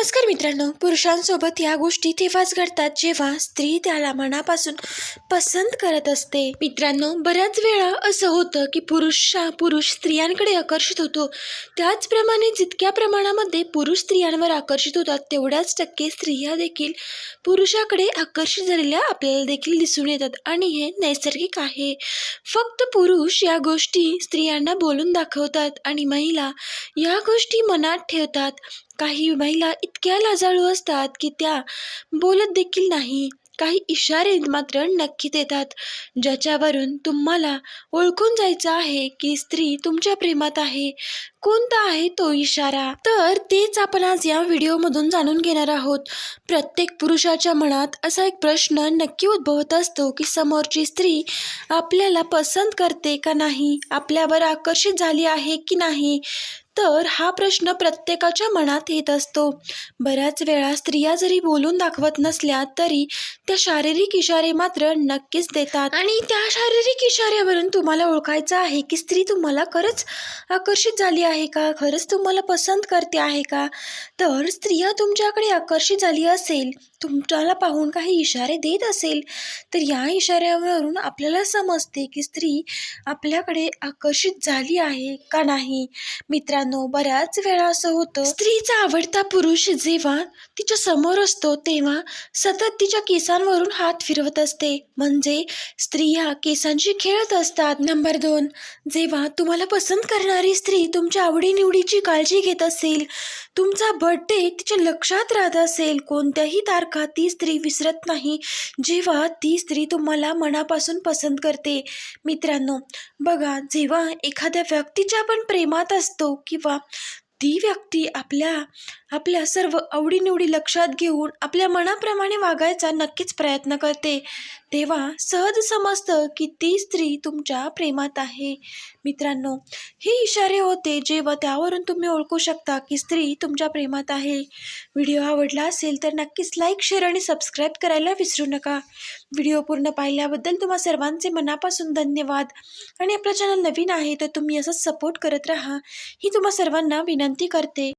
नमस्कार मित्रांनो पुरुषांसोबत या गोष्टी तेव्हाच घडतात जेव्हा स्त्री त्याला मनापासून पसंत करत असते. मित्रांनो बऱ्याच वेळा असं होतं की पुरुष पुरुष स्त्रियांकडे आकर्षित होतो. त्याचप्रमाणे जितक्या प्रमाणामध्ये पुरुष स्त्रियांवर आकर्षित होतात तेवढ्याच टक्के स्त्रिया देखील पुरुषाकडे आकर्षित झालेल्या आपल्याला देखील दिसून येतात. आणि हे नैसर्गिक आहे. फक्त पुरुष या गोष्टी स्त्रियांना बोलून दाखवतात आणि महिला या गोष्टी मनात ठेवतात. काही महिला इतक्या लाजाळू असतात की त्या बोलत देखील नाही. काही इशारे मात्र नक्की देतात ज्याच्यावरून तुम्हाला ओळखून जायचं आहे की स्त्री तुमच्या प्रेमात आहे. कोणता आहे तो इशारा? तर तेच आपण आज या व्हिडिओमधून जाणून घेणार आहोत. प्रत्येक पुरुषाच्या मनात असा एक प्रश्न नक्की उद्भवत असतो की समोरची स्त्री आपल्याला पसंत करते का नाही? आपल्यावर आकर्षित झाली आहे की नाही? तर हा प्रश्न प्रत्येकाच्या मनात येत असतो. बऱ्याच वेळा स्त्रिया जरी बोलून दाखवत नसल्या तरी त्या शारीरिक इशारे मात्र नक्कीच देतात. आणि त्या शारीरिक इशाऱ्यावरून तुम्हाला ओळखायचं आहे की स्त्री तुम्हाला खरंच आकर्षित झाली आहे का? खरंच तुम्हाला पसंत करते आहे का? तर स्त्रिया तुमच्याकडे आकर्षित झाली असेल तुमच्याला पाहून काही इशारे देत असेल तर या इशाऱ्यावरून आपल्याला समजते की स्त्री आपल्याकडे आकर्षित झाली आहे का नाही? मित्रांनो बऱ्याच वेळा असं होतं स्त्रीचा आवडता पुरुष जेव्हा तिच्या समोर असतो तेव्हा सतत तिच्या केसांवरून हात फिरवत असते. म्हणजे स्त्रिया केसांशी खेळत असतात. नंबर दोन जेव्हा तुम्हाला पसंत करणारी स्त्री तुमच्या आवडीनिवडीची काळजी घेत असेल तुमचा बर्थडे तिच्या लक्षात राहत असेल कोणत्याही तारखा ती स्त्री विसरत नाही. जेव्हा ती स्त्री तुम्हाला मनापासून पसंत करते. मित्रांनो बघा जेव्हा एखाद्या व्यक्तीच्या आपण प्रेमात असतो किंवा Lieber ती व्यक्ती आपल्या आपल्या सर्व आवडीनिवडी लक्षात घेऊन आपल्या मनाप्रमाणे वागायचा नक्कीच प्रयत्न करते. तेव्हा सहज समजतं की ती स्त्री तुमच्या प्रेमात आहे. मित्रांनो हे इशारे होते जेव्हा त्यावरून तुम्ही ओळखू शकता की स्त्री तुमच्या प्रेमात आहे. व्हिडिओ आवडला असेल तर नक्कीच लाईक शेअर आणि सबस्क्राईब करायला विसरू नका. व्हिडिओ पूर्ण पाहिल्याबद्दल तुम्हा सर्वांचे मनापासून धन्यवाद. आणि आपलं चॅनल नवीन आहे तर तुम्ही असंच सपोर्ट करत राहा. ही तुम्हा सर्वांना विनंती करते.